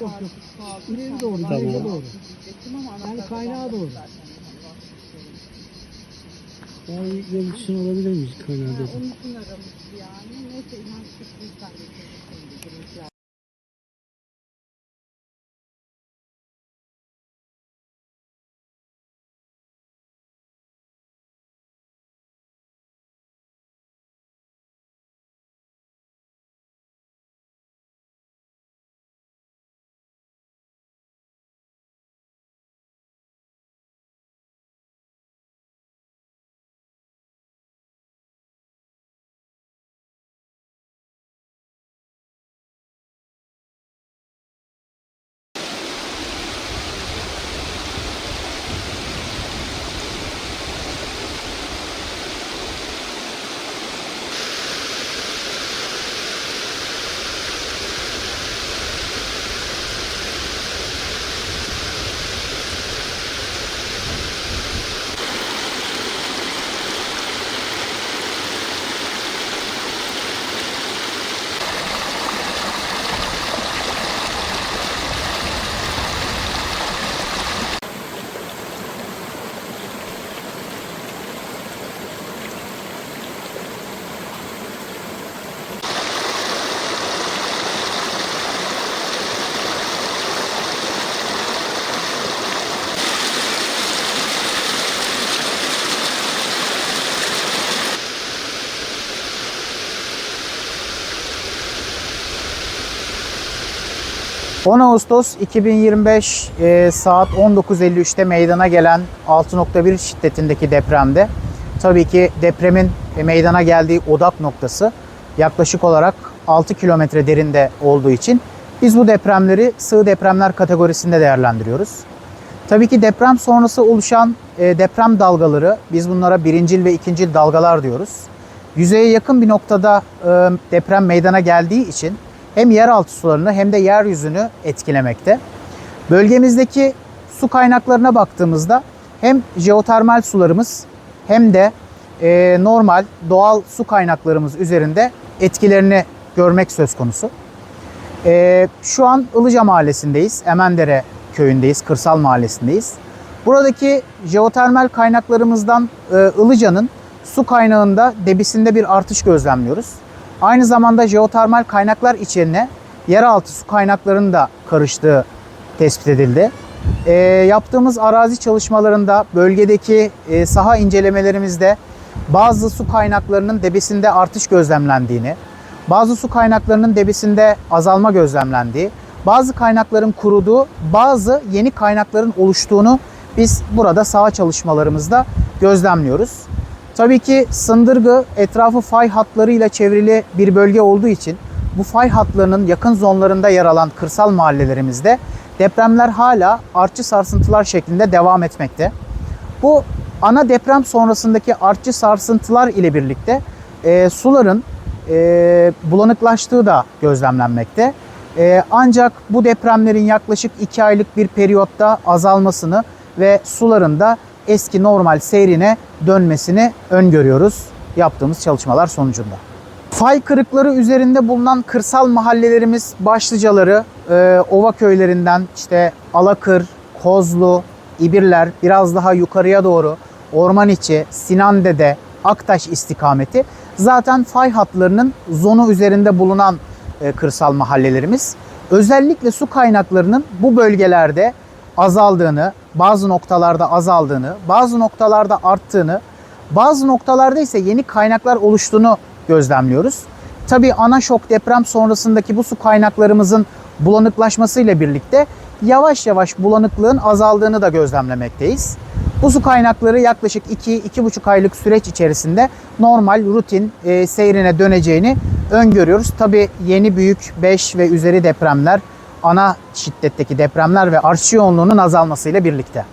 yok. karşı İleri doğru, Tamam. ileri doğru. Yani kaynağa da doğru. zaten. Yani yol için olabilir mi Ha, kanalda? onun için aramıştı yani. Neyse inanç çıktıysa hallederiz. 10 Ağustos 2025 e, saat 19.53'te meydana gelen 6.1 şiddetindeki depremde tabii ki depremin e, meydana geldiği odak noktası yaklaşık olarak 6 kilometre derinde olduğu için biz bu depremleri sığ depremler kategorisinde değerlendiriyoruz. Tabii ki deprem sonrası oluşan e, deprem dalgaları, biz bunlara birincil ve ikincil dalgalar diyoruz. Yüzeye yakın bir noktada e, deprem meydana geldiği için hem yeraltı sularını hem de yeryüzünü etkilemekte. Bölgemizdeki su kaynaklarına baktığımızda hem jeotermal sularımız hem de e, normal doğal su kaynaklarımız üzerinde etkilerini görmek söz konusu. E, şu an Ilıca Mahallesi'ndeyiz. Emendere köyündeyiz, kırsal mahallesindeyiz. Buradaki jeotermal kaynaklarımızdan e, Ilıca'nın su kaynağında debisinde bir artış gözlemliyoruz. Aynı zamanda jeotermal kaynaklar içine yeraltı su kaynaklarının da karıştığı tespit edildi. E, yaptığımız arazi çalışmalarında bölgedeki e, saha incelemelerimizde bazı su kaynaklarının debisinde artış gözlemlendiğini, bazı su kaynaklarının debisinde azalma gözlemlendiği, bazı kaynakların kuruduğu, bazı yeni kaynakların oluştuğunu biz burada saha çalışmalarımızda gözlemliyoruz. Tabii ki Sındırgı etrafı fay hatlarıyla çevrili bir bölge olduğu için bu fay hatlarının yakın zonlarında yer alan kırsal mahallelerimizde depremler hala artçı sarsıntılar şeklinde devam etmekte. Bu ana deprem sonrasındaki artçı sarsıntılar ile birlikte e, suların e, bulanıklaştığı da gözlemlenmekte. E, ancak bu depremlerin yaklaşık 2 aylık bir periyotta azalmasını ve suların da eski normal seyrine dönmesini öngörüyoruz yaptığımız çalışmalar sonucunda. Fay kırıkları üzerinde bulunan kırsal mahallelerimiz başlıcaları e, ova köylerinden işte Alakır, Kozlu, İbirler biraz daha yukarıya doğru Orman içi, Sinandede, Aktaş istikameti zaten fay hatlarının zonu üzerinde bulunan e, kırsal mahallelerimiz. Özellikle su kaynaklarının bu bölgelerde azaldığını, bazı noktalarda azaldığını, bazı noktalarda arttığını, bazı noktalarda ise yeni kaynaklar oluştuğunu gözlemliyoruz. Tabii ana şok deprem sonrasındaki bu su kaynaklarımızın bulanıklaşmasıyla birlikte yavaş yavaş bulanıklığın azaldığını da gözlemlemekteyiz. Bu su kaynakları yaklaşık 2-2,5 aylık süreç içerisinde normal rutin e, seyrine döneceğini öngörüyoruz. Tabii yeni büyük 5 ve üzeri depremler, ana şiddetteki depremler ve artçı yoğunluğunun azalmasıyla birlikte.